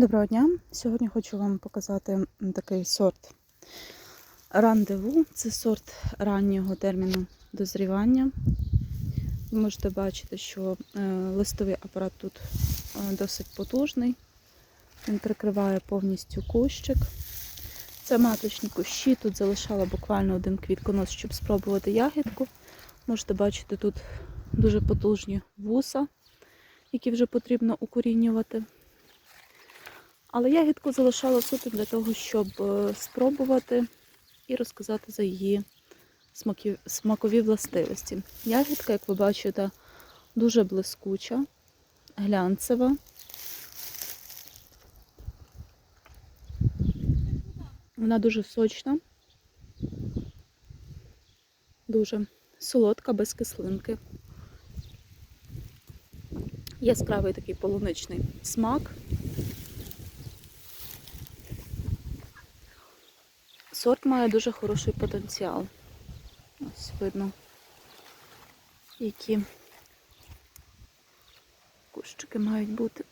Доброго дня! Сьогодні хочу вам показати такий сорт рандеву. Це сорт раннього терміну дозрівання. Ви можете бачити, що е, листовий апарат тут е, досить потужний. Він прикриває повністю кущик. Це маточні кущі. Тут залишала буквально один квітконос, щоб спробувати ягідку. Можете бачити тут дуже потужні вуса, які вже потрібно укорінювати. Але ягідку залишала суто для того, щоб е, спробувати і розказати за її смакові властивості. Ягідка, як ви бачите, дуже блискуча, глянцева. Вона дуже сочна, дуже солодка, без кислинки. Яскравий такий полуничний смак. Сорт має дуже хороший потенціал. Ось видно, які кущики мають бути.